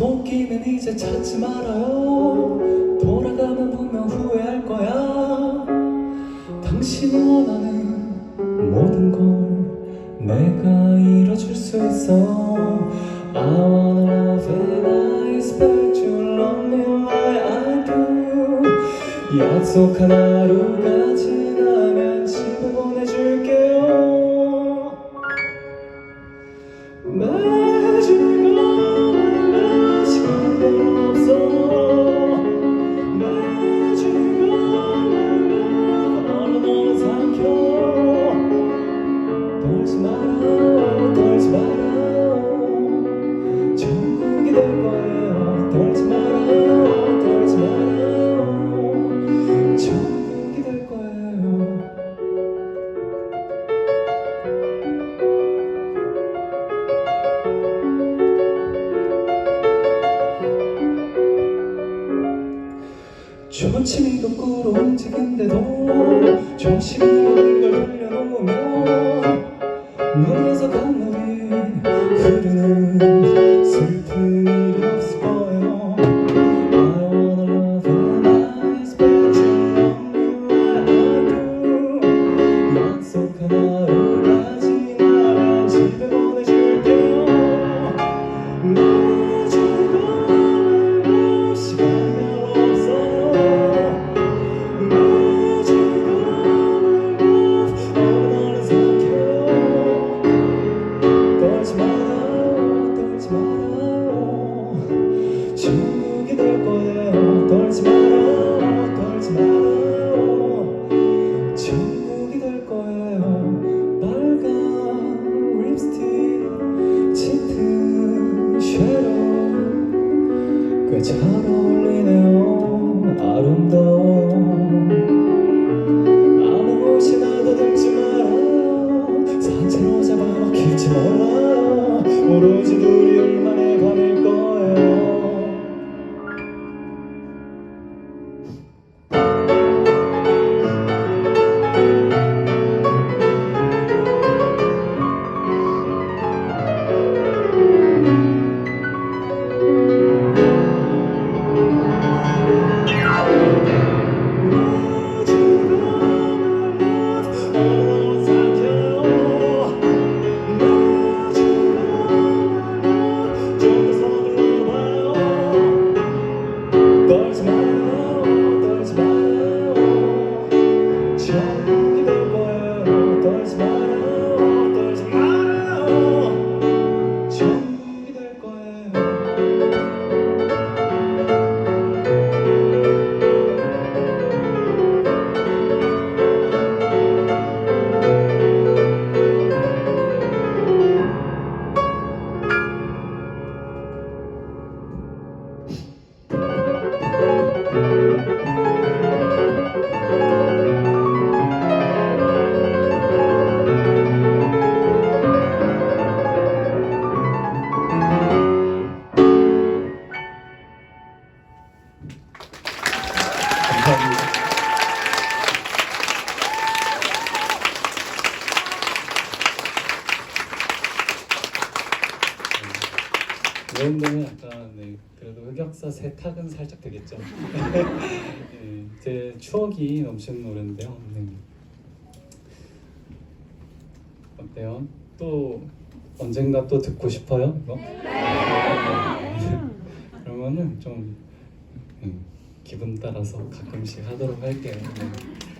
우리에겐 이제 찾지 말아요. 돌아가면 분명 후회할 거야. 당신이 원하는 모든 걸 내가 이뤄줄 수 있어. I wanna love and I expect you love me like I do. 약속한 하루가 지 좋은 취미도 꾸러 움직인데도 정신이 잘 어울리네요. 아름다워 감사합니다. 이 정도면 약간 네, 그래도 흑역사 세탁은 살짝 되겠죠. 네, 제 추억이 넘치는 노래인데요. 네. 어때요? 또 언젠가 또 듣고 싶어요? 이거? 그러면은 좀 음, 기분 따라서 가끔씩 하도록 할게요. 네.